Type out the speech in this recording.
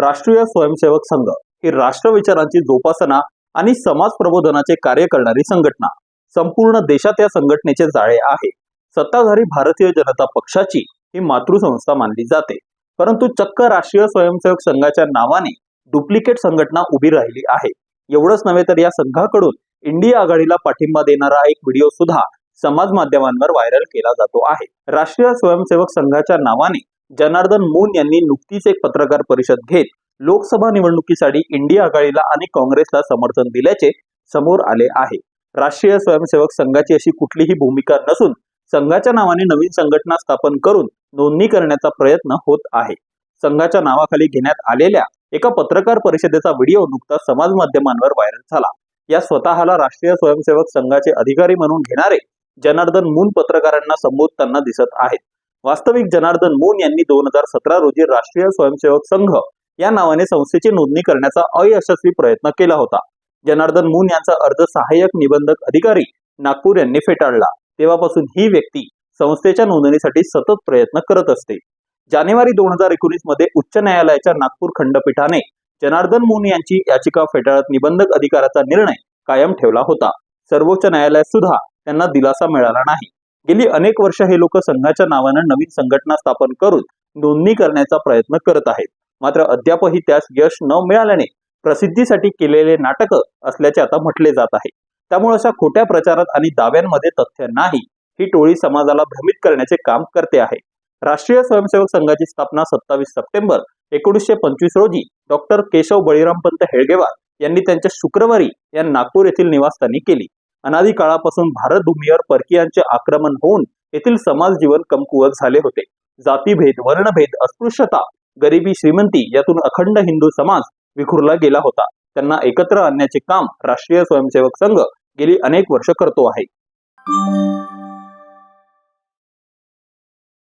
राष्ट्रीय स्वयंसेवक संघ ही राष्ट्र विचारांची जोपासना आणि समाज प्रबोधनाचे कार्य करणारी संघटना. संपूर्ण देशात या संघटनेचे जाळे आहे. सत्ताधारी भारतीय जनता पक्षाची ही मातृसंस्था मानली जाते. परंतु चक्क राष्ट्रीय स्वयंसेवक संघाच्या नावाने डुप्लिकेट संघटना उभी राहिली आहे. एवढंच नव्हे तर या संघाकडून इंडिया आघाडीला पाठिंबा देणारा एक व्हिडिओ सुद्धा समाज माध्यमांवर व्हायरल केला जातो आहे. राष्ट्रीय स्वयंसेवक संघाच्या नावाने जनार्दन मून यांनी नुकतीच एक पत्रकार परिषद घेत लोकसभा निवडणुकीसाठी इंडिया आघाडीला आणि काँग्रेसला समर्थन दिल्याचे समोर आले आहे. राष्ट्रीय स्वयंसेवक संघाची अशी कुठलीही भूमिका नसून संघाच्या नावाने नवीन संघटना स्थापन करून नोंदणी करण्याचा प्रयत्न होत आहे. संघाच्या नावाखाली घेण्यात आलेल्या एका पत्रकार परिषदेचा व्हिडिओ नुकताच समाज माध्यमांवर व्हायरल झाला. या स्वतःला राष्ट्रीय स्वयंसेवक संघाचे अधिकारी म्हणून घेणारे जनार्दन मून पत्रकारांना संबोधताना दिसत आहेत. वास्तविक जनार्दन मोन यांनी दोन हजार सतरा रोजी राष्ट्रीय स्वयंसेवक संघ या नावाने संस्थेची नोंदणी करण्याचा अयशस्वी प्रयत्न केला होता. जनार्दन मून यांचा अर्ज सहाय्यक निबंधक अधिकारी नागपूर यांनी फेटाळला. तेव्हापासून ही व्यक्ती संस्थेच्या नोंदणीसाठी सतत प्रयत्न करत असते. जानेवारी दोन हजार एकोणीसमध्ये उच्च न्यायालयाच्या नागपूर खंडपीठाने जनार्दन मून यांची याचिका फेटाळत निबंधक अधिकाराचा निर्णय कायम ठेवला होता. सर्वोच्च न्यायालयात सुद्धा त्यांना दिलासा मिळाला नाही. गेली अनेक वर्ष हे लोक संघाच्या नावानं नवीन संघटना स्थापन करून नोंदणी करण्याचा प्रयत्न करत आहेत. मात्र अद्यापही त्यास यश न मिळाल्याने प्रसिद्धीसाठी केलेले नाटक असल्याचे आता म्हटले जात आहे. त्यामुळे अशा खोट्या प्रचारात आणि दाव्यांमध्ये तथ्य नाही ही टोळी समाजाला भ्रमित करण्याचे काम करते आहे. राष्ट्रीय स्वयंसेवक संघाची स्थापना सत्तावीस सप्टेंबर एकोणीसशे पंचवीस रोजी डॉक्टर केशव बळीरामपंत हेळगेवार यांनी त्यांच्या शुक्रवारी या नागपूर येथील निवासस्थानी केली. अनादी काळापासून भारत भूमीवर परकीयांचे आक्रमण होऊन येथील समाज जीवन कमकुवत झाले होते. जातीभेद वर्णभेद अस्पृश्यता गरिबी श्रीमंती यातून अखंड हिंदू समाज विखुरला गेला होता. त्यांना एकत्र आणण्याचे काम राष्ट्रीय स्वयंसेवक संघ गेली अनेक वर्ष करतो आहे.